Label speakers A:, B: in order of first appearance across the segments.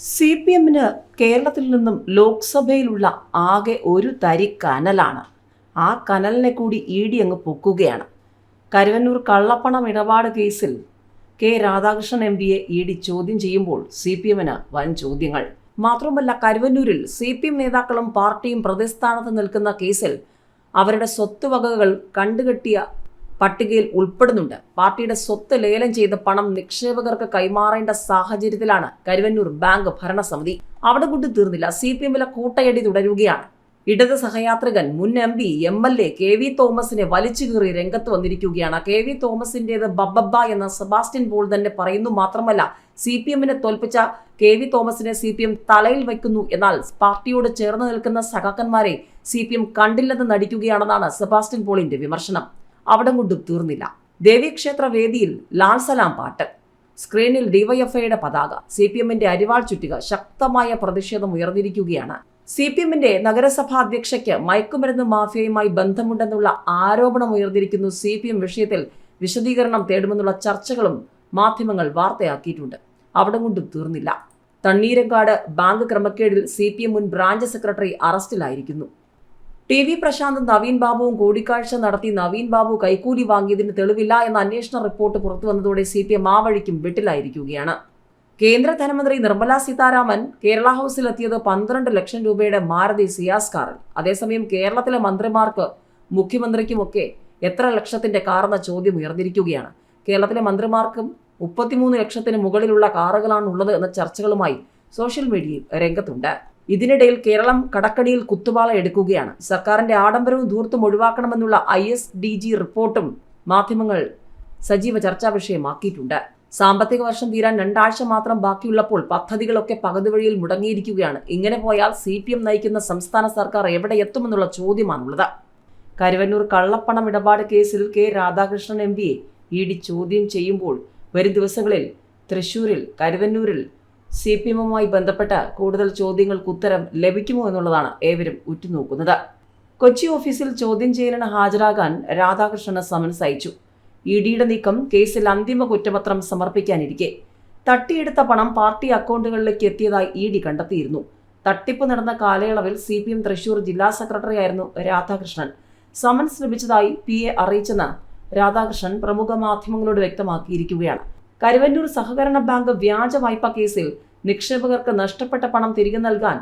A: C P എമ്മിന് കേരളത്തിൽ നിന്നും ലോക്സഭയിലുള്ള ആകെ ഒരു തരി കനലാണ്. ആ കനലിനെ കൂടി ഇ ഡി അങ്ങ് പൊക്കുകയാണ്. കരുവന്നൂർ കള്ളപ്പണം ഇടപാട് കേസിൽ കെ രാധാകൃഷ്ണൻ എം പിയെ ഇ ഡി ചോദ്യം ചെയ്യുമ്പോൾ സി പി എമ്മിന് വൻ ചോദ്യങ്ങൾ. മാത്രമല്ല കരുവന്നൂരിൽ സി പി എം നേതാക്കളും പാർട്ടിയും പ്രതിസ്ഥാനത്ത് നിൽക്കുന്ന കേസിൽ അവരുടെ സ്വത്തുവകകൾ കണ്ടുകെട്ടിയ പട്ടികയിൽ ഉൾപ്പെടുന്നുണ്ട്. പാർട്ടിയുടെ സ്വത്ത് ലേലം ചെയ്ത് പണം നിക്ഷേപകർക്ക് കൈമാറേണ്ട സാഹചര്യത്തിലാണ് കരുവന്നൂർ ബാങ്ക് ഭരണസമിതി. അവിടെ കൊണ്ട് തീർന്നില്ല. സി പി എമ്മിലെ കൂട്ടയടി തുടരുകയാണ്. ഇടത് സഹയാത്രികൻ മുൻ M P M L A K V തോമസിനെ വലിച്ചു കീറി രംഗത്ത് വന്നിരിക്കുകയാണ്. കെ വി തോമസിന്റേത് ബബ്ബബ്ബ എന്ന സെബാസ്റ്റ്യൻ പോൾ തന്നെ പറയുന്നു മാത്രമല്ല സി പി എമ്മിനെ തോൽപ്പിച്ച കെ വി തോമസിനെ സി പി എം തലയിൽ വയ്ക്കുന്നു എന്നാൽ പാർട്ടിയോട് ചേർന്ന് നിൽക്കുന്ന സഖാക്കന്മാരെ സി പി എം കണ്ടില്ലെന്ന് നടിക്കുകയാണെന്നാണ് സെബാസ്റ്റ്യൻ പോളിന്റെ വിമർശനം. അവിടം കൊണ്ടും തീർന്നില്ല. ദേവീക്ഷേത്ര വേദിയിൽ ലാൽ സലാം പാട്ട് സ്ക്രീനിൽ ഡിവൈഎഫ്ഐയുടെ പതാക. സി പി എമ്മിന്റെ അരിവാൾ ചുറ്റുക ശക്തമായ പ്രതിഷേധം ഉയർന്നിരിക്കുകയാണ്. സി പി എമ്മിന്റെ നഗരസഭാ അധ്യക്ഷയ്ക്ക് മയക്കുമരുന്ന് മാഫിയയുമായി ബന്ധമുണ്ടെന്നുള്ള ആരോപണം ഉയർന്നിരിക്കുന്നു സി പി എം വിഷയത്തിൽ വിശദീകരണം തേടുമെന്നുള്ള ചർച്ചകളും മാധ്യമങ്ങൾ വാർത്തയാക്കിയിട്ടുണ്ട്. അവിടം കൊണ്ടും തീർന്നില്ല. തണ്ണീരങ്കാട് ബാങ്ക് ക്രമക്കേടിൽ സി പി എം മുൻ ബ്രാഞ്ച് സെക്രട്ടറി അറസ്റ്റിലായിരിക്കുന്നു. ടി വി പ്രശാന്തും നവീൻ ബാബുവും കൂടിക്കാഴ്ച നടത്തി. നവീൻ ബാബു കൈക്കൂലി വാങ്ങിയതിന് തെളിവില്ല എന്ന അന്വേഷണ റിപ്പോർട്ട് പുറത്തുവന്നതോടെ സി പി എം ആ വഴിക്കും വെട്ടിലായിരിക്കുകയാണ്. കേന്ദ്ര ധനമന്ത്രി നിർമ്മല സീതാരാമൻ കേരള ഹൗസിലെത്തിയത് പന്ത്രണ്ട് ലക്ഷം രൂപയുടെ മാരുതി സിയാസ് കാറിൽ. അതേസമയം കേരളത്തിലെ മന്ത്രിമാർക്ക് മുഖ്യമന്ത്രിക്കുമൊക്കെ എത്ര ലക്ഷത്തിന്റെ കാറെന്ന ചോദ്യം ഉയർന്നിരിക്കുകയാണ്. കേരളത്തിലെ മന്ത്രിമാർക്കും മുപ്പത്തിമൂന്ന് ലക്ഷത്തിന് മുകളിലുള്ള കാറുകളാണ് ഉള്ളത് എന്ന ചർച്ചകളുമായി സോഷ്യൽ മീഡിയയിൽ രംഗത്തുണ്ട്. ഇതിനിടയിൽ കേരളം കടക്കടിയിൽ കുത്തുപാള എടുക്കുകയാണ്. സർക്കാരിന്റെ ആഡംബരവും ധൂർത്തും ഒഴിവാക്കണമെന്നുള്ള ഐ എസ് ഡി ജി റിപ്പോർട്ടും മാധ്യമങ്ങൾ സജീവ ചർച്ചാ വിഷയമാക്കിയിട്ടുണ്ട്. സാമ്പത്തിക വർഷം തീരാൻ രണ്ടാഴ്ച മാത്രം ബാക്കിയുള്ളപ്പോൾ പദ്ധതികളൊക്കെ പകുതി വഴിയിൽ മുടങ്ങിയിരിക്കുകയാണ്. ഇങ്ങനെ പോയാൽ സി പി എം നയിക്കുന്ന സംസ്ഥാന സർക്കാർ എവിടെ എത്തുമെന്നുള്ള ചോദ്യമാണുള്ളത്. കരുവന്നൂർ കള്ളപ്പണം ഇടപാട് കേസിൽ കെ രാധാകൃഷ്ണൻ എം പിയെ ഇ ഡി ചോദ്യം ചെയ്യുമ്പോൾ വരും ദിവസങ്ങളിൽ തൃശൂരിൽ കരുവന്നൂരിൽ സി പി എമ്മുമായി ബന്ധപ്പെട്ട കൂടുതൽ ചോദ്യങ്ങൾക്ക് ഉത്തരം ലഭിക്കുമോ എന്നുള്ളതാണ് ഏവരും ഉറ്റുനോക്കുന്നത്. കൊച്ചി ഓഫീസിൽ ചോദ്യം ചെയ്യലിന് ഹാജരാകാൻ രാധാകൃഷ്ണന് സമൻസ് അയച്ചു. ഇ ഡിയുടെ നീക്കം കേസിൽ അന്തിമ കുറ്റപത്രം സമർപ്പിക്കാനിരിക്കെ. തട്ടിയെടുത്ത പണം പാർട്ടി അക്കൗണ്ടുകളിലേക്ക് എത്തിയതായി ഇ ഡി കണ്ടെത്തിയിരുന്നു. തട്ടിപ്പ് നടന്ന കാലയളവിൽ സി പി എം തൃശൂർ ജില്ലാ സെക്രട്ടറിയായിരുന്നു രാധാകൃഷ്ണൻ. സമൻസ് ലഭിച്ചതായി പി എ അറിയിച്ചെന്ന് രാധാകൃഷ്ണൻ പ്രമുഖ മാധ്യമങ്ങളോട് വ്യക്തമാക്കിയിരിക്കുകയാണ്. കരുവന്നൂർ സഹകരണ ബാങ്ക് വ്യാജ വായ്പാ കേസിൽ നിക്ഷേപകർക്ക് നഷ്ടപ്പെട്ട പണം തിരികെ നൽകാൻ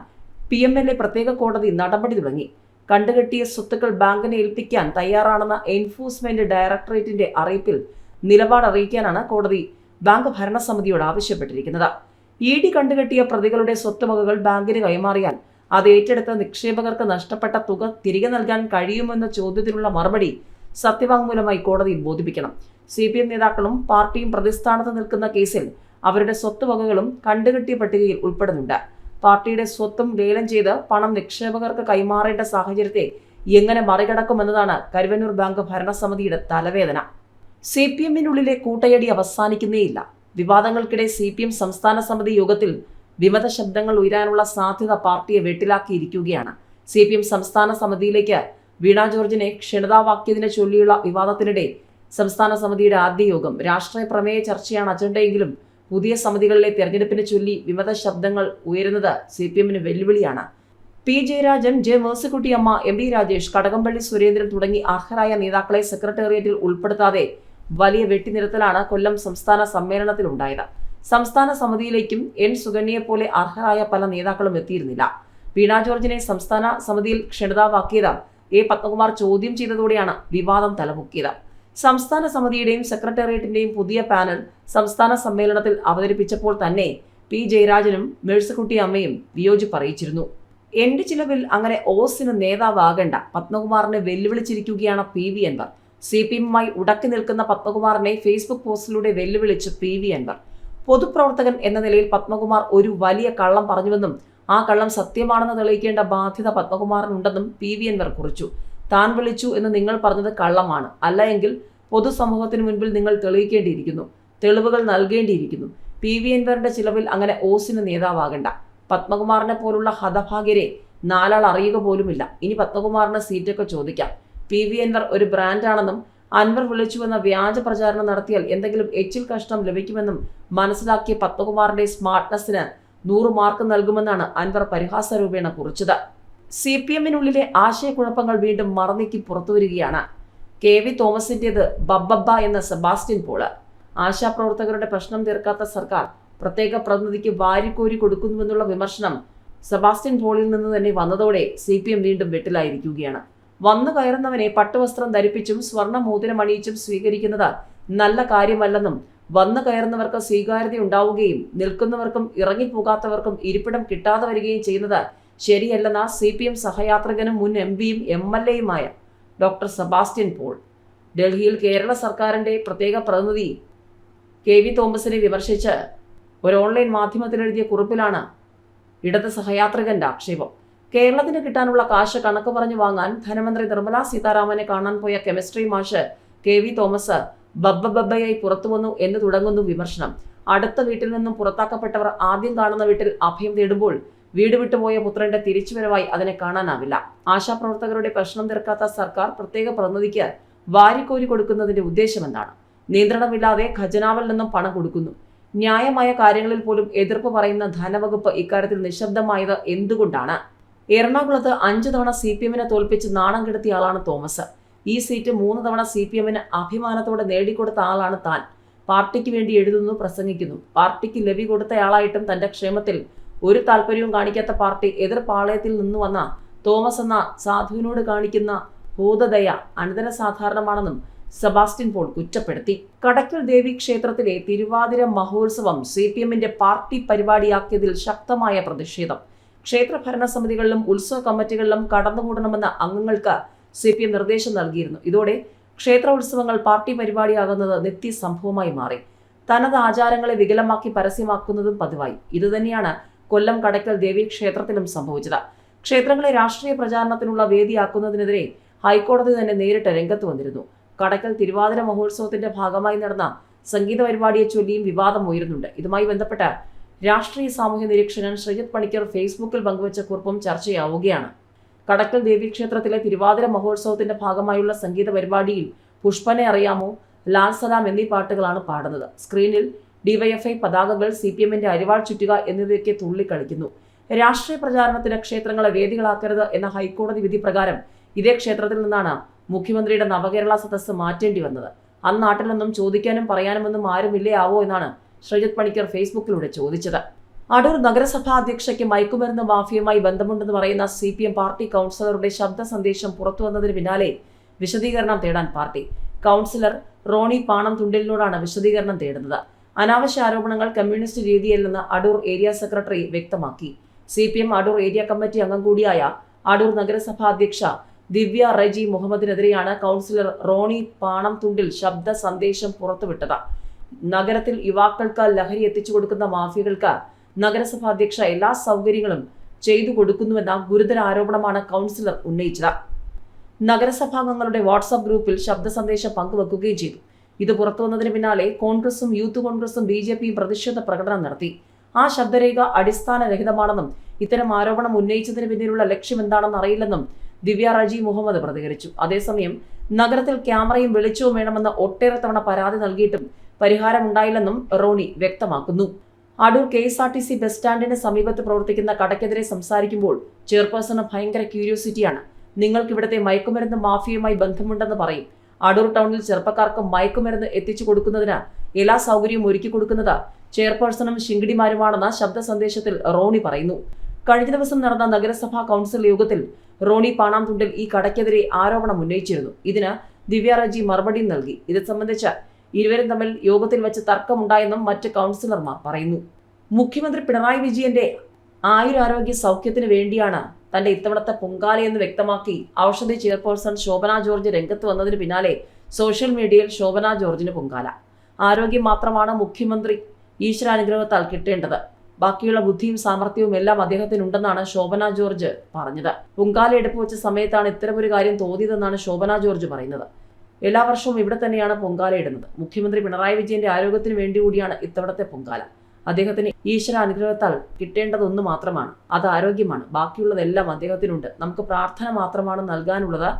A: പി എം എൽ എ പ്രത്യേക കോടതി നടപടി തുടങ്ങി. കണ്ടുകെട്ടിയ സ്വത്തുക്കൾ ബാങ്കിനെ ഏൽപ്പിക്കാൻ തയ്യാറാണെന്ന എൻഫോഴ്സ്മെന്റ് ഡയറക്ടറേറ്റിന്റെ അറിയിപ്പിൽ നിലപാട് അറിയിക്കാനാണ് കോടതി ബാങ്ക് ഭരണസമിതിയോട് ആവശ്യപ്പെട്ടിരിക്കുന്നത്. ഇ ഡി കണ്ടുകെട്ടിയ പ്രതികളുടെ സ്വത്തുവകകൾ ബാങ്കിന് കൈമാറിയാൽ അത് ഏറ്റെടുത്ത നിക്ഷേപകർക്ക് നഷ്ടപ്പെട്ട തുക തിരികെ നൽകാൻ കഴിയുമെന്ന ചോദ്യത്തിനുള്ള മറുപടി സത്യവാങ്മൂലമായി കോടതിയിൽ ബോധിപ്പിക്കണം. സി പി എം നേതാക്കളും പാർട്ടിയും പ്രതിസ്ഥാനത്ത് നിൽക്കുന്ന കേസിൽ അവരുടെ സ്വത്തുവകകളും കണ്ടുകെട്ടിയ പട്ടികയിൽ ഉൾപ്പെടുന്നുണ്ട്. പാർട്ടിയുടെ സ്വത്തും ലേലം ചെയ്ത് പണം നിക്ഷേപകർക്ക് കൈമാറേണ്ട സാഹചര്യത്തെ എങ്ങനെ മറികടക്കുമെന്നതാണ് കരുവന്നൂർ ബാങ്ക് ഭരണസമിതിയുടെ തലവേദന. സി പി എമ്മിനുള്ളിലെ കൂട്ടയടി അവസാനിക്കുന്നേയില്ല. വിവാദങ്ങൾക്കിടെ സി പി എം സംസ്ഥാന സമിതി യോഗത്തിൽ വിമത ശബ്ദങ്ങൾ ഉയരാനുള്ള സാധ്യത പാർട്ടിയെ വെട്ടിലാക്കിയിരിക്കുകയാണ്. സി പി എം സംസ്ഥാന സമിതിയിലേക്ക് വീണ ജോർജിനെ ക്ഷണിതാവാക്കിയതിനെ ചൊല്ലിയുള്ള വിവാദത്തിനിടെ സംസ്ഥാന സമിതിയുടെ ആദ്യ യോഗം. രാഷ്ട്രീയ പ്രമേയ ചർച്ചയാണ് അജണ്ടയെങ്കിലും പുതിയ സമിതികളിലെ തെരഞ്ഞെടുപ്പിനെ ചൊല്ലി വിമത ശബ്ദങ്ങൾ ഉയരുന്നത് സി പി എമ്മിന് വെല്ലുവിളിയാണ്. P Jayarajan J Mercykuttyamma M D Rajesh Kadakampally Surendran തുടങ്ങി അർഹരായ നേതാക്കളെ സെക്രട്ടേറിയറ്റിൽ ഉൾപ്പെടുത്താതെ വലിയ വെട്ടിനിരത്തലാണ് കൊല്ലം സംസ്ഥാന സമ്മേളനത്തിലുണ്ടായത്. സംസ്ഥാന സമിതിയിലേക്കും എൻ സുകന്യയെ പോലെ അർഹരായ പല നേതാക്കളും എത്തിയിരുന്നില്ല. വീണ ജോർജിനെ സംസ്ഥാന സമിതിയിൽ ക്ഷണിതാവാക്കിയത് എ പത്മകുമാർ ചോദ്യം ചെയ്തതോടെയാണ് വിവാദം തലമുക്കിയത് സംസ്ഥാന സമിതിയുടെയും സെക്രട്ടേറിയറ്റിന്റെയും പുതിയ പാനൽ സംസ്ഥാന സമ്മേളനത്തിൽ അവതരിപ്പിച്ചപ്പോൾ തന്നെ പി ജയരാജനും മേഴ്സക്കുട്ടി അമ്മയും വിയോജിപ്പ് അറിയിച്ചിരുന്നു. എന്റെ ചിലവിൽ അങ്ങനെ ഓസിന് നേതാവാകേണ്ട പത്മകുമാറിനെ വെല്ലുവിളിച്ചിരിക്കുകയാണ് P V Anvar. C P എമ്മുമായി ഉടക്കി നിൽക്കുന്ന പത്മകുമാറിനെ ഫേസ്ബുക്ക് പോസ്റ്റിലൂടെ വെല്ലുവിളിച്ച് പി വി അൻവർ. പൊതുപ്രവർത്തകൻ എന്ന നിലയിൽ പത്മകുമാർ ഒരു വലിയ കള്ളം പറഞ്ഞുവെന്നും ആ കള്ളം സത്യമാണെന്ന് തെളിയിക്കേണ്ട ബാധ്യത പത്മകുമാറിനുണ്ടെന്നും പി വി അൻവർ കുറിച്ചു. താൻ വിളിച്ചു എന്ന് നിങ്ങൾ പറഞ്ഞത് കള്ളമാണ്. അല്ല എങ്കിൽ പൊതുസമൂഹത്തിന് മുൻപിൽ നിങ്ങൾ തെളിയിക്കേണ്ടിയിരിക്കുന്നു. തെളിവുകൾ നൽകേണ്ടിയിരിക്കുന്നു. പി വി എൻവറിന്റെ ചിലവിൽ അങ്ങനെ ഓസിന് നേതാവാകണ്ട. പത്മകുമാറിനെ പോലുള്ള ഹതഭാഗ്യരെ നാലാൾ അറിയുക പോലുമില്ല. ഇനി പത്മകുമാറിന് സീറ്റൊക്കെ ചോദിക്കാം. പി വി എൻവർ ഒരു ബ്രാൻഡാണെന്നും അൻവർ വിളിച്ചുവെന്ന വ്യാജ പ്രചാരണം നടത്തിയാൽ എന്തെങ്കിലും എച്ചിൽ കഷ്ടം ലഭിക്കുമെന്നും മനസ്സിലാക്കിയ പത്മകുമാറിന്റെ സ്മാർട്ട്നെസ്സിന് നൂറ് മാർക്ക് നൽകുമെന്നാണ് അൻവർ പരിഹാസ രൂപേണ കുറിച്ചത്. സി പി എമ്മിനുള്ളിലെ ആശയക്കുഴപ്പങ്ങൾ വീണ്ടും മറന്നിക്കി പുറത്തുവരികയാണ്. കെ വി തോമസിന്റേത് ബബ്ബബ്ബ എന്ന സെബാസ്റ്റ്യൻ പോൾ. ആശാപ്രവർത്തകരുടെ പ്രശ്നം തീർക്കാത്ത സർക്കാർ പ്രത്യേക പ്രതിനിധിക്ക് വാരിക്കോരി കൊടുക്കുന്നുവെന്നുള്ള വിമർശനം സെബാസ്റ്റ്യൻ പോളിൽ നിന്ന് തന്നെ വന്നതോടെ സി പി എം വീണ്ടും വെട്ടിലായിരിക്കുകയാണ്. വന്നു കയറുന്നവനെ പട്ടുവസ്ത്രം ധരിപ്പിച്ചും സ്വർണ മോതിരം അണിയിച്ചും സ്വീകരിക്കുന്നത് നല്ല കാര്യമല്ലെന്നും വന്നു കയറുന്നവർക്ക് സ്വീകാര്യത ഉണ്ടാവുകയും നിൽക്കുന്നവർക്കും ഇറങ്ങിപ്പോകാത്തവർക്കും ഇരിപ്പിടം കിട്ടാതെ വരികയും ചെയ്യുന്നത് ശരിയല്ലെന്ന സി പി എം സഹയാത്രികനും മുൻ എം പിയും എം എൽ എയുമായ ഡോക്ടർ സെബാസ്റ്റ്യൻ പോൾ. ഡൽഹിയിൽ കേരള സർക്കാരിന്റെ പ്രത്യേക പ്രതിനിധി കെ വി തോമസിനെ വിമർശിച്ച് ഒരു ഓൺലൈൻ മാധ്യമത്തിൽ എഴുതിയ കുറിപ്പിലാണ് ഇടത് സഹയാത്രികന്റെ ആക്ഷേപം. കേരളത്തിന് കിട്ടാനുള്ള കാശ് കണക്ക് പറഞ്ഞു വാങ്ങാൻ ധനമന്ത്രി നിർമ്മലാ സീതാരാമനെ കാണാൻ പോയ കെമിസ്ട്രി മാഷ് കെ വി തോമസ് ബബ്ബ ബബ്ബയായി പുറത്തു വന്നു എന്ന് തുടങ്ങുന്നു വിമർശനം. അടുത്ത വീട്ടിൽ നിന്നും പുറത്താക്കപ്പെട്ടവർ ആദ്യം കാണുന്ന വീട്ടിൽ അഭയം തേടുമ്പോൾ വീട് വിട്ടുപോയ പുത്രന്റെ തിരിച്ചുവരവായി അതിനെ കാണാനാവില്ല. ആശാപ്രവർത്തകരുടെ പ്രശ്നം തീർക്കാത്ത സർക്കാർ പ്രത്യേക പ്രതിനിധിക്ക് വാരിക്കോരി കൊടുക്കുന്നതിന്റെ ഉദ്ദേശം എന്താണ് നിയന്ത്രണമില്ലാതെ ഖജനാവിൽ നിന്നും പണം കൊടുക്കുന്നു. ന്യായമായ കാര്യങ്ങളിൽ പോലും എതിർപ്പ് പറയുന്ന ധനവകുപ്പ് ഇക്കാര്യത്തിൽ നിശബ്ദമായത് എന്തുകൊണ്ടാണ്? എറണാകുളത്ത് അഞ്ചു തവണ സി പി എമ്മിനെ തോൽപ്പിച്ച് നാണം കെടുത്തിയ ആളാണ് തോമസ്. ഈ സീറ്റ് മൂന്ന് തവണ സി പി എമ്മിന് അഭിമാനത്തോടെ നേടിക്കൊടുത്ത ആളാണ് താൻ. പാർട്ടിക്ക് വേണ്ടി എഴുതുന്നു പ്രസംഗിക്കുന്നു. പാർട്ടിക്ക് ലവി കൊടുത്തയാളായിട്ടും തന്റെ ക്ഷേമത്തിൽ ഒരു താല്പര്യവും കാണിക്കാത്ത പാർട്ടി എതിർ പാളയത്തിൽ നിന്ന് വന്ന തോമസ് എന്ന സാധുവിനോട് കാണിക്കുന്ന ഭൂതദയ അനന്തര സാധാരണമാണെന്നും സെബാസ്റ്റ്യൻ പോൾ കുറ്റപ്പെടുത്തി. കടക്കൽ ദേവി ക്ഷേത്രത്തിലെ തിരുവാതിര മഹോത്സവം സി പി എമ്മിന്റെ പാർട്ടി പരിപാടിയാക്കിയതിൽ ശക്തമായ പ്രതിഷേധം. ക്ഷേത്ര ഭരണസമിതികളിലും ഉത്സവ കമ്മിറ്റികളിലും കടന്നുകൂടണമെന്ന അംഗങ്ങൾക്ക് സി പി എം നിർദ്ദേശം നൽകിയിരുന്നു. ഇതോടെ ക്ഷേത്ര ഉത്സവങ്ങൾ പാർട്ടി പരിപാടിയാകുന്നത് നിത്യസംഭവമായി മാറി. തനത് ആചാരങ്ങളെ വികലമാക്കി പരസ്യമാക്കുന്നതും പതിവായി. ഇതുതന്നെയാണ് കൊല്ലം കടക്കൽ ദേവി ക്ഷേത്രത്തിലും സംഭവിച്ചത്. ക്ഷേത്രങ്ങളെ രാഷ്ട്രീയ പ്രചാരണത്തിനുള്ള വേദിയാക്കുന്നതിനെതിരെ ഹൈക്കോടതി തന്നെ നേരിട്ട് രംഗത്ത് വന്നിരുന്നു. കടക്കൽ തിരുവാതിര മഹോത്സവത്തിന്റെ ഭാഗമായി നടന്ന സംഗീത പരിപാടിയെ ചൊല്ലിയും വിവാദം ഉയരുന്നുണ്ട്. ഇതുമായി ബന്ധപ്പെട്ട് രാഷ്ട്രീയ സാമൂഹ്യ നിരീക്ഷകൻ ശ്രീജിത് പണിക്കർ ഫേസ്ബുക്കിൽ പങ്കുവച്ച കുറിപ്പും ചർച്ചയാവുകയാണ്. കടക്കൽ ദേവീക്ഷേത്രത്തിലെ തിരുവാതിര മഹോത്സവത്തിന്റെ ഭാഗമായുള്ള സംഗീത പരിപാടിയിൽ പുഷ്പനെ അറിയാമോ ലാൽ സലാം എന്നീ പാട്ടുകളാണ് പാടുന്നത്. സ്ക്രീനിൽ ഡിവൈഎഫ്ഐ പതാകകൾ സി പി എമ്മിന്റെ അരിവാൾ ചുറ്റുക എന്നിവയൊക്കെ തുള്ളിക്കളിക്കുന്നു. രാഷ്ട്രീയ പ്രചാരണത്തിന് ക്ഷേത്രങ്ങളെ വേദികളാക്കരുത് എന്ന ഹൈക്കോടതി വിധി പ്രകാരം ഇതേ ക്ഷേത്രത്തിൽ നിന്നാണ് മുഖ്യമന്ത്രിയുടെ നവകേരള സദസ്സ് മാറ്റേണ്ടി വന്നത്. അന്ന് നാട്ടിൽ നിന്നും ചോദിക്കാനും പറയാനുമൊന്നും ആരുമില്ലേ ആവോ എന്നാണ് ശ്രീജിത് പണിക്കർ ഫേസ്ബുക്കിലൂടെ ചോദിച്ചത്. അടൂർ നഗരസഭാ അധ്യക്ഷയ്ക്ക് മയക്കുമരുന്ന് മാഫിയുമായി ബന്ധമുണ്ടെന്ന് പറയുന്ന സി പി എം പാർട്ടി കൗൺസിലറുടെ ശബ്ദ സന്ദേശം പുറത്തു വന്നതിന് പിന്നാലെ വിശദീകരണം തേടാൻ പാർട്ടി. കൗൺസിലർ റോണി പാണം തുണ്ടിലിനോടാണ് വിശദീകരണം തേടുന്നത്. അനാവശ്യ ആരോപണങ്ങൾ കമ്മ്യൂണിസ്റ്റ് രീതിയല്ലെന്ന് അടൂർ ഏരിയ സെക്രട്ടറി വ്യക്തമാക്കി. C P M Adoor area committee അംഗം കൂടിയായ അടൂർ നഗരസഭാ അധ്യക്ഷ ദിവ്യ റജി മുഹമ്മദിനെതിരെയാണ് കൗൺസിലർ റോണി പാണം തുണ്ടിൽ ശബ്ദ സന്ദേശം പുറത്തുവിട്ടത്. നഗരത്തിൽ യുവാക്കൾക്ക് ലഹരി എത്തിച്ചു കൊടുക്കുന്ന മാഫിയകൾക്ക് നഗരസഭാ അധ്യക്ഷ എല്ലാ സൗകര്യങ്ങളും ചെയ്തു കൊടുക്കുന്നുവെന്ന ഗുരുതര ആരോപണമാണ് കൗൺസിലർ ഉന്നയിച്ചത്. നഗരസഭാംഗങ്ങളുടെ വാട്സാപ്പ് ഗ്രൂപ്പിൽ ശബ്ദ സന്ദേശം പങ്കുവെക്കുകയും ചെയ്തു. ഇത് പുറത്തു വന്നതിന് പിന്നാലെ കോൺഗ്രസും യൂത്ത് കോൺഗ്രസും ബി ജെ പിയും പ്രതിഷേധ പ്രകടനം നടത്തി. ആ ശബ്ദരേഖ അടിസ്ഥാനരഹിതമാണെന്നും ഇത്തരം ആരോപണം ഉന്നയിച്ചതിന് പിന്നിലുള്ള ലക്ഷ്യം എന്താണെന്ന് അറിയില്ലെന്നും ദിവ്യ റജി മുഹമ്മദ് പ്രതികരിച്ചു. അതേസമയം നഗരത്തിൽ ക്യാമറയും വെളിച്ചവും വേണമെന്ന് ഒട്ടേറെ തവണ പരാതി നൽകിയിട്ടും പരിഹാരമുണ്ടായില്ലെന്നും റോണി വ്യക്തമാക്കുന്നു. Adoor K S R T C bus സ്റ്റാൻഡിന് സമീപത്ത് പ്രവർത്തിക്കുന്ന കടയ്ക്കെതിരെ സംസാരിക്കുമ്പോൾ ചെയർപേഴ്സണ് ഭയങ്കര ക്യൂരിയോസിറ്റിയാണ്. നിങ്ങൾക്ക് ഇവിടുത്തെ മയക്കുമരുന്ന് മാഫിയയുമായി ബന്ധമുണ്ടെന്ന് പറയും. അടൂർ ടൗണിൽ ചെറുപ്പക്കാർക്ക് മയക്കുമരുന്ന് എത്തിച്ചു കൊടുക്കുന്നതിന് എല്ലാ സൗകര്യവും ഒരുക്കി കൊടുക്കുന്നത് ചെയർപേഴ്സണും ശിങ്കിടിമാരുമാണെന്ന ശബ്ദ സന്ദേശത്തിൽ റോണി പറയുന്നു. കഴിഞ്ഞ ദിവസം നടന്ന നഗരസഭാ കൗൺസിൽ യോഗത്തിൽ റോണി പാണാംതുണ്ടിൽ ഈ കടയ്ക്കെതിരെ ആരോപണം ഉന്നയിച്ചിരുന്നു. ഇതിന് ദിവ്യ റജി മറുപടി നൽകി. ഇത് സംബന്ധിച്ച് ഇരുവരും തമ്മിൽ യോഗത്തിൽ വെച്ച് തർക്കമുണ്ടായെന്നും മറ്റ് കൗൺസിലർമാർ പറയുന്നു. മുഖ്യമന്ത്രി പിണറായി വിജയന്റെ ആയുരാരോഗ്യ സൗഖ്യത്തിന് വേണ്ടിയാണ് തന്റെ ഇത്തവണത്തെ പൊങ്കാലയെന്ന് വ്യക്തമാക്കി. ഔഷധി ചെയർപേഴ്സൺ ശോഭന ജോർജ് രംഗത്ത് വന്നതിന് പിന്നാലെ സോഷ്യൽ മീഡിയയിൽ ശോഭന ജോർജിന് പൊങ്കാല. ആരോഗ്യം മാത്രമാണ് മുഖ്യമന്ത്രി ഈശ്വരാനുഗ്രഹത്താൽ കിട്ടേണ്ടത്. ബാക്കിയുള്ള ബുദ്ധിയും സാമർഥ്യവും എല്ലാം അദ്ദേഹത്തിനുണ്ടെന്നാണ് ശോഭന ജോർജ് പറഞ്ഞത്. പൊങ്കാല എടുപ്പ് വെച്ച സമയത്താണ് ഇത്തരമൊരു കാര്യം തോന്നിയതെന്നാണ് ശോഭന ജോർജ് പറയുന്നത്. എല്ലാ വർഷവും ഇവിടെ തന്നെയാണ് പൊങ്കാല ഇടുന്നത്. മുഖ്യമന്ത്രി പിണറായി വിജയന്റെ ആരോഗ്യത്തിന് വേണ്ടി കൂടിയാണ് ഇത്തവണത്തെ പൊങ്കാല. അദ്ദേഹത്തിന് ഈശ്വര അനുഗ്രഹത്താൽ കിട്ടേണ്ടതൊന്നു മാത്രമാണ്. അത് ആരോഗ്യമാണ്. ബാക്കിയുള്ളതെല്ലാം അദ്ദേഹത്തിനുണ്ട്. നമുക്ക് പ്രാർത്ഥന മാത്രമാണ് നൽകാനുള്ളത്.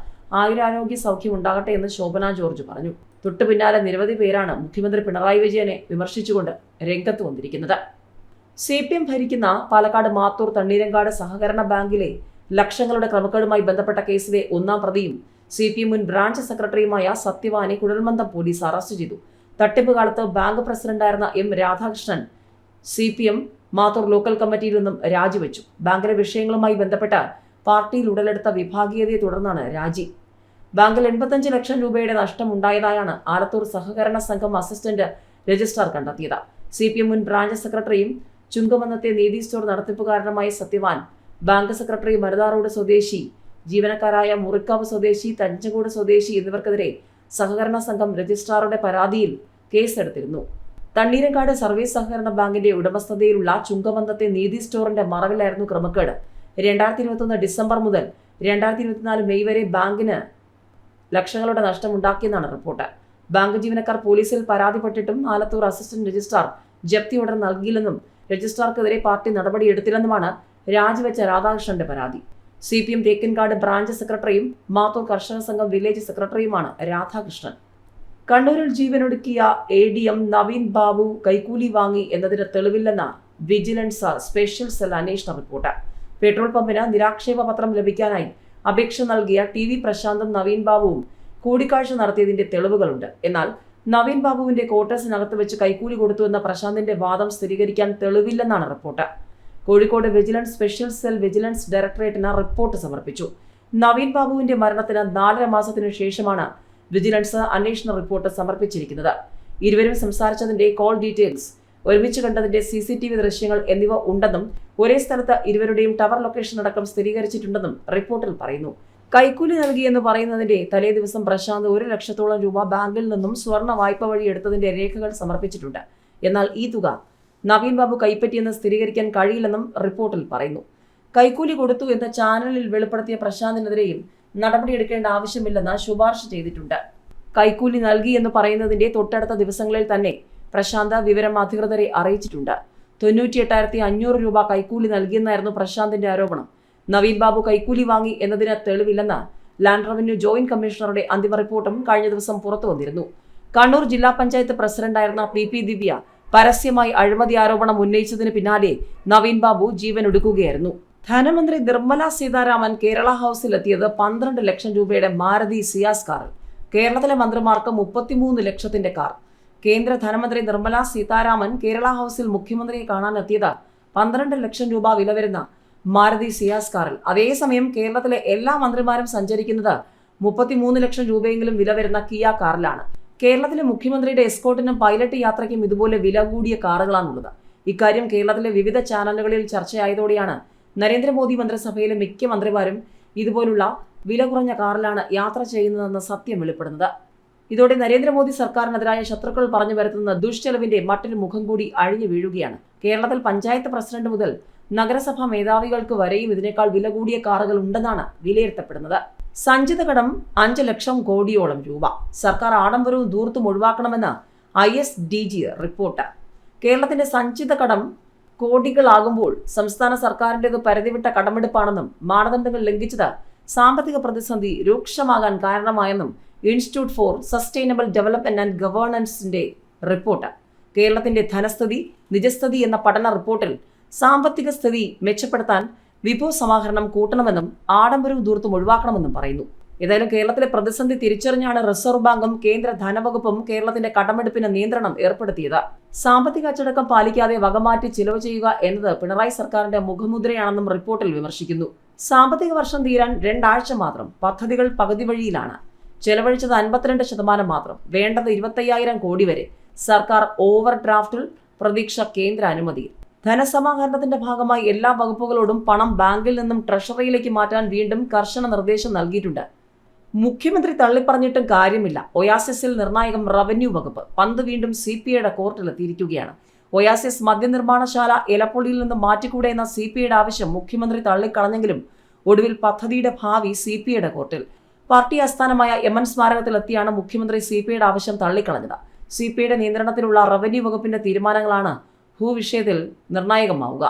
A: ആയുരാരോഗ്യ സൗഖ്യം ഉണ്ടാകട്ടെ എന്ന് ശോഭന ജോർജ് പറഞ്ഞു. തൊട്ടു പിന്നാലെ നിരവധി പേരാണ് മുഖ്യമന്ത്രി പിണറായി വിജയനെ വിമർശിച്ചുകൊണ്ട് രംഗത്ത് വന്നിരിക്കുന്നത്. സി പി എം ഭരിക്കുന്ന പാലക്കാട് മാത്തൂർ തണ്ണീരങ്കാട് സഹകരണ ബാങ്കിലെ ലക്ഷങ്ങളുടെ ക്രമക്കേടുമായി ബന്ധപ്പെട്ട കേസിലെ ഒന്നാം പ്രതിയും സി പി എം മുൻ ബ്രാഞ്ച് സെക്രട്ടറിയുമായ സത്യവാനെ കുഴൽമന്ദം പോലീസ് അറസ്റ്റ് ചെയ്തു. തട്ടിപ്പ് കാലത്ത് ബാങ്ക് പ്രസിഡന്റായിരുന്ന M Radhakrishnan C P M Mathur local committee നിന്നും രാജിവെച്ചു. ബാങ്കിലെ വിഷയങ്ങളുമായി ബന്ധപ്പെട്ട് പാർട്ടിയിൽ ഉടലെടുത്ത വിഭാഗീയതയെ തുടർന്നാണ് രാജി. ബാങ്കിൽ എൺപത്തഞ്ച് ലക്ഷം രൂപയുടെ നഷ്ടമുണ്ടായതായാണ് ആലത്തൂർ സഹകരണ സംഘം അസിസ്റ്റന്റ് രജിസ്ട്രാർ കണ്ടെത്തിയത്. സി പി എം മുൻ ബ്രാഞ്ച് സെക്രട്ടറിയും ചുങ്കമന്നത്തെ നീതി store നടത്തിപ്പുകാരനുമായ Sathyavan bank secretary Marutha road സ്വദേശി ജീവനക്കാരായ മുറിക്കാവ് സ്വദേശി തഞ്ചങ്കോട് സ്വദേശി എന്നിവർക്കെതിരെ സഹകരണ സംഘം രജിസ്ട്രാറുടെ പരാതിയിൽ കേസെടുത്തിരുന്നു. തണ്ണീരങ്കാട് സർവീസ് സഹകരണ ബാങ്കിന്റെ ഉടമസ്ഥതയിലുള്ള ചുങ്കവന്തത്തെ നീതി സ്റ്റോറിന്റെ മറവിലായിരുന്നു ക്രമക്കേട്. രണ്ടായിരത്തി ഇരുപത്തൊന്ന് ഡിസംബർ മുതൽ രണ്ടായിരത്തി ഇരുപത്തിനാല് മെയ് വരെ ബാങ്കിന് ലക്ഷങ്ങളുടെ നഷ്ടമുണ്ടാക്കിയെന്നാണ് റിപ്പോർട്ട്. ബാങ്ക് ജീവനക്കാർ പോലീസിൽ പരാതിപ്പെട്ടിട്ടും ആലത്തൂർ അസിസ്റ്റന്റ് രജിസ്ട്രാർ ജപ്തി ഓർഡർ നൽകിയില്ലെന്നും രജിസ്ട്രാർക്കെതിരെ പാർട്ടി നടപടിയെടുത്തില്ലെന്നുമാണ് രാജിവെച്ച രാധാകൃഷ്ണന്റെ പരാതി. C P M Thekkinkadu branch സെക്രട്ടറിയും മാത്തൂർ കർഷക സംഘം വില്ലേജ് സെക്രട്ടറിയുമാണ് രാധാകൃഷ്ണൻ. കണ്ണൂരിൽ ജീവനൊടുക്കിയ A D M Naveen Babu കൈക്കൂലി വാങ്ങി എന്നതിന് തെളിവില്ലെന്ന് വിജിലൻസ് സ്പെഷ്യൽ സെൽ അന്വേഷണ റിപ്പോർട്ട്. പെട്രോൾ പമ്പിന് നിരാക്ഷേപ പത്രം ലഭിക്കാനായി അപേക്ഷ നൽകിയ ടി വി പ്രശാന്തും നവീൻ ബാബുവും കൂടിക്കാഴ്ച നടത്തിയതിന്റെ തെളിവുകളുണ്ട്. എന്നാൽ നവീൻ ബാബുവിന്റെ ക്വാർട്ടേഴ്സിനകത്ത് വെച്ച് കൈക്കൂലി കൊടുത്തു എന്ന പ്രശാന്തിന്റെ വാദം സ്ഥിരീകരിക്കാൻ തെളിവില്ലെന്നാണ് report. Kozhikode vigilance special cell vigilance ഡയറക്ടറേറ്റിന് report സമർപ്പിച്ചു. നവീൻ ബാബുവിന്റെ മരണത്തിന് നാലര മാസത്തിനു ശേഷമാണ് വിജിലൻസ് അന്വേഷണ റിപ്പോർട്ട് സമർപ്പിച്ചിരിക്കുന്നത്. ഇരുവരും സംസാരിച്ചതിന്റെ കോൾ ഡീറ്റെയിൽസ് ഒരുമിച്ച് കണ്ടതിന്റെ സി സി ടി വി ദൃശ്യങ്ങൾ എന്നിവ ഉണ്ടെന്നും ഒരേ സ്ഥലത്ത് ഇരുവരുടെയും ടവർ ലൊക്കേഷൻ അടക്കം സ്ഥിരീകരിച്ചിട്ടുണ്ടെന്നും റിപ്പോർട്ടിൽ പറയുന്നു. കൈക്കൂലി നൽകിയെന്ന് പറയുന്നതിന്റെ തലേ ദിവസം പ്രശാന്ത് ഒരു ലക്ഷത്തോളം രൂപ ബാങ്കിൽ നിന്നും സ്വർണ വായ്പ വഴി എടുത്തതിന്റെ രേഖകൾ സമർപ്പിച്ചിട്ടുണ്ട്. എന്നാൽ ഈ തുക നവീൻ ബാബു കൈപ്പറ്റിയെന്ന് സ്ഥിരീകരിക്കാൻ കഴിയില്ലെന്നും റിപ്പോർട്ടിൽ പറയുന്നു. കൈക്കൂലി കൊടുത്തു എന്ന ചാനലിൽ വെളിപ്പെടുത്തിയ പ്രശാന്തിനെതിരെയും നടപടിയെടുക്കേണ്ട ആവശ്യമില്ലെന്ന് ശുപാർശ ചെയ്തിട്ടുണ്ട്. കൈക്കൂലി നൽകി എന്ന് പറയുന്നതിന്റെ തൊട്ടടുത്ത ദിവസങ്ങളിൽ തന്നെ പ്രശാന്ത വിവരം അധികൃതരെ അറിയിച്ചിട്ടുണ്ട്. തൊണ്ണൂറ്റി എട്ടായിരത്തി അഞ്ഞൂറ് രൂപ കൈക്കൂലി നൽകിയെന്നായിരുന്നു പ്രശാന്തിന്റെ ആരോപണം. നവീൻ ബാബു കൈക്കൂലി വാങ്ങി എന്നതിന് തെളിവില്ലെന്ന് ലാൻഡ് റവന്യൂ ജോയിന്റ് കമ്മീഷണറുടെ അന്തിമ റിപ്പോർട്ടും കഴിഞ്ഞ ദിവസം പുറത്തു വന്നിരുന്നു. കണ്ണൂർ ജില്ലാ പഞ്ചായത്ത് പ്രസിഡന്റായിരുന്ന പി പി ദിവ്യ പരസ്യമായി അഴിമതി ആരോപണം ഉന്നയിച്ചതിന് പിന്നാലെ നവീൻ ബാബു ജീവൻ ഒടുക്കുകയായിരുന്നു. ധനമന്ത്രി നിർമ്മല സീതാരാമൻ കേരള ഹൌസിലെത്തിയത് പന്ത്രണ്ട് ലക്ഷം രൂപയുടെ മാരുതി സിയാസ് കാറിൽ. കേരളത്തിലെ മന്ത്രിമാർക്ക് മുപ്പത്തിമൂന്ന് ലക്ഷത്തിന്റെ കാർ. കേന്ദ്ര ധനമന്ത്രി നിർമ്മല സീതാരാമൻ കേരള ഹൗസിൽ മുഖ്യമന്ത്രിയെ കാണാൻ എത്തിയത് പന്ത്രണ്ട് ലക്ഷം രൂപ വില വരുന്ന മാരുതി സിയാസ് കാറിൽ. അതേസമയം കേരളത്തിലെ എല്ലാ മന്ത്രിമാരും സഞ്ചരിക്കുന്നത് മുപ്പത്തിമൂന്ന് ലക്ഷം രൂപയെങ്കിലും വില വരുന്ന കിയ കാറിലാണ്. കേരളത്തിലെ മുഖ്യമന്ത്രിയുടെ എസ്കോട്ടിനും പൈലറ്റ് യാത്രയ്ക്കും ഇതുപോലെ വില കൂടിയ കാറുകളാണുള്ളത്. ഇക്കാര്യം കേരളത്തിലെ വിവിധ ചാനലുകളിൽ ചർച്ചയായതോടെയാണ് നരേന്ദ്രമോദി മന്ത്രിസഭയിലെ മിക്ക മന്ത്രിമാരും ഇതുപോലുള്ള വില കുറഞ്ഞ കാറിലാണ് യാത്ര ചെയ്യുന്നതെന്ന സത്യം വെളിപ്പെടുന്നത്. ഇതോടെ നരേന്ദ്രമോദി സർക്കാരിനെതിരായ ശത്രുക്കൾ പറഞ്ഞു വരുത്തുന്ന ദുഷ്ചെലവിന്റെ മറ്റൊരു മുഖം കൂടി അഴിഞ്ഞു വീഴുകയാണ്. കേരളത്തിൽ പഞ്ചായത്ത് പ്രസിഡന്റ് മുതൽ നഗരസഭാ മേധാവികൾക്ക് വരെയും ഇതിനേക്കാൾ വില കൂടിയ കാറുകൾ ഉണ്ടെന്നാണ് വിലയിരുത്തപ്പെടുന്നത്. സഞ്ചിത കടം അഞ്ച് ലക്ഷം കോടിയോളം രൂപ. സർക്കാർ ആഡംബരവും ദൂർത്തും ഒഴിവാക്കണമെന്ന് I S D G report. കേരളത്തിന്റെ സഞ്ചിത കടം കോടികളാകുമ്പോൾ സംസ്ഥാന സർക്കാരിന്റെത് പരിധിവിട്ട കടമെടുപ്പാണെന്നും മാനദണ്ഡങ്ങൾ ലംഘിച്ചത് സാമ്പത്തിക പ്രതിസന്ധി രൂക്ഷമാകാൻ കാരണമായെന്നും institute for sustainable development and ഗവേണൻസിന്റെ report. കേരളത്തിന്റെ ധനസ്ഥിതി നിജസ്ഥിതി എന്ന പഠന റിപ്പോർട്ടിൽ സാമ്പത്തിക സ്ഥിതി മെച്ചപ്പെടുത്താൻ വിഭവ സമാഹരണം കൂട്ടണമെന്നും ആഡംബരവും ദൂർത്തും ഒഴിവാക്കണമെന്നും പറയുന്നു. ഏതായാലും കേരളത്തിലെ പ്രതിസന്ധി തിരിച്ചറിഞ്ഞാണ് റിസർവ് ബാങ്കും കേന്ദ്ര ധനവകുപ്പും കേരളത്തിന്റെ കടമെടുപ്പിന് നിയന്ത്രണം ഏർപ്പെടുത്തിയത്. സാമ്പത്തിക അച്ചടക്കം പാലിക്കാതെ വകമാറ്റി ചിലവ് ചെയ്യുക എന്നത് പിണറായി സർക്കാരിന്റെ മുഖമുദ്രയാണെന്നും റിപ്പോർട്ടിൽ വിമർശിക്കുന്നു. സാമ്പത്തിക വർഷം തീരാൻ രണ്ടാഴ്ച മാത്രം പദ്ധതികൾ പകുതി വഴിയിലാണ്. ചെലവഴിച്ചത് അൻപത്തിരണ്ട് ശതമാനം മാത്രം വേണ്ടത് ഇരുപത്തയ്യായിരം കോടി വരെ. സർക്കാർ ഓവർ ഡ്രാഫ്റ്റിൽ പ്രതീക്ഷ കേന്ദ്ര അനുമതിയിൽ ധനസമാഹരണത്തിന്റെ ഭാഗമായി എല്ലാ വകുപ്പുകളോടും പണം ബാങ്കിൽ നിന്നും ട്രഷറിയിലേക്ക് മാറ്റാൻ വീണ്ടും കർശന നിർദ്ദേശം നൽകിയിട്ടുണ്ട്. മുഖ്യമന്ത്രി തള്ളിപ്പറഞ്ഞിട്ടും കാര്യമില്ല. ഒയാസിസിൽ നിർണായകം റവന്യൂ വകുപ്പ്. പന്ത് വീണ്ടും സി പി ഐയുടെ കോർട്ടിലെത്തിയിരിക്കുകയാണ് ഒയാസിസ് മദ്യനിർമ്മാണശാല എലപ്പൊള്ളിയിൽ നിന്ന് മാറ്റിക്കൂടെ എന്ന സി പി ഐയുടെ ആവശ്യം മുഖ്യമന്ത്രി തള്ളിക്കളഞ്ഞെങ്കിലും ഒടുവിൽ പദ്ധതിയുടെ ഭാവി സി പി ഐയുടെ കോർട്ടിൽ. പാർട്ടി ആസ്ഥാനമായ എം എൻ സ്മാരകത്തിലെത്തിയാണ് മുഖ്യമന്ത്രി സി പി ഐയുടെ ആവശ്യം തള്ളിക്കളഞ്ഞത്. സി പി ഐയുടെ നിയന്ത്രണത്തിലുള്ള റവന്യൂ വകുപ്പിന്റെ തീരുമാനങ്ങളാണ് ഭൂവിഷയത്തിൽ നിർണായകമാവുക.